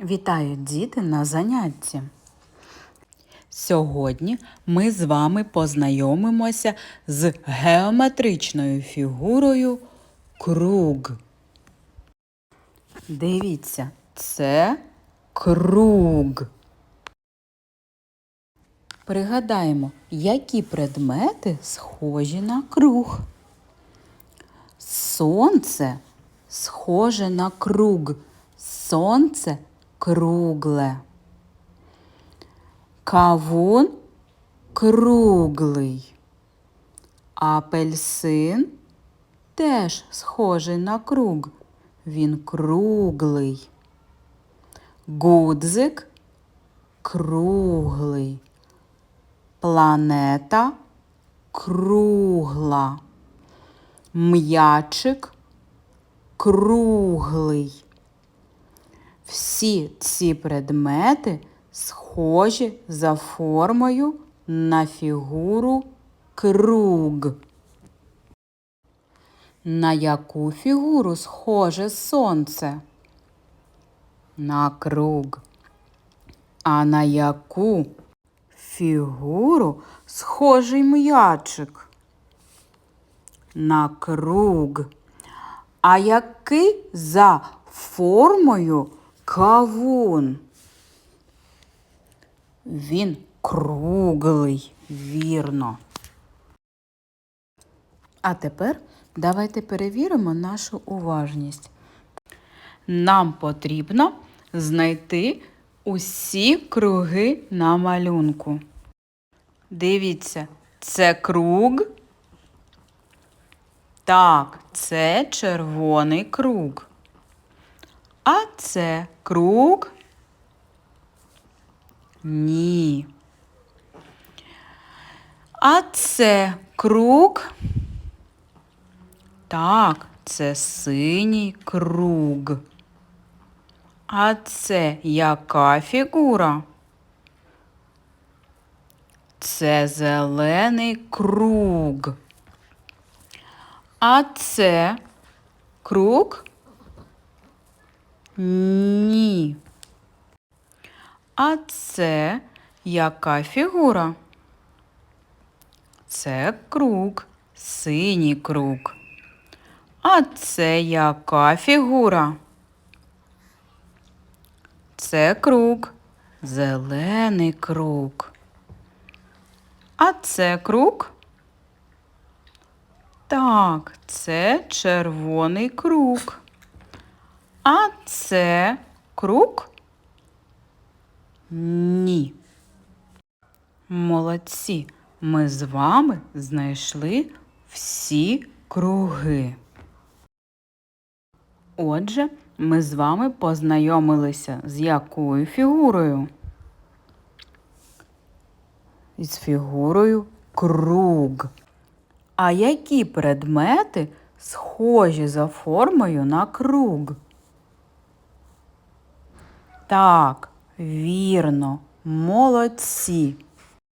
Вітаю діти на занятті. Сьогодні ми з вами познайомимося з геометричною фігурою круг. Дивіться, це круг. Пригадаємо, які предмети схожі на круг. Сонце схоже на круг. Сонце кругле. Кавун круглий. Апельсин теж схожий на круг. Він круглий. Гудзик круглий. Планета кругла. М'ячик круглий. Всі ці предмети схожі за формою на фігуру круг. На яку фігуру схоже сонце? На круг. А на яку фігуру схожий м'ячик? На круг. А який за формою кавун? Він круглий, вірно. А тепер давайте перевіримо нашу уважність. Нам потрібно знайти усі круги на малюнку. Дивіться, це круг. Так, це червоний круг. А це круг? Ні. А це круг? Так, це синій круг. А це яка фігура? Це зелений круг. А це круг? Ні. А це яка фігура? Це круг, синій круг. А це яка фігура? Це круг, зелений круг. А це круг? Так, це червоний круг. А це круг? Ні. Молодці. Ми з вами знайшли всі круги. Отже, ми з вами познайомилися з якою фігурою? З фігурою круг. А які предмети схожі за формою на круг? Так, вірно, молодці.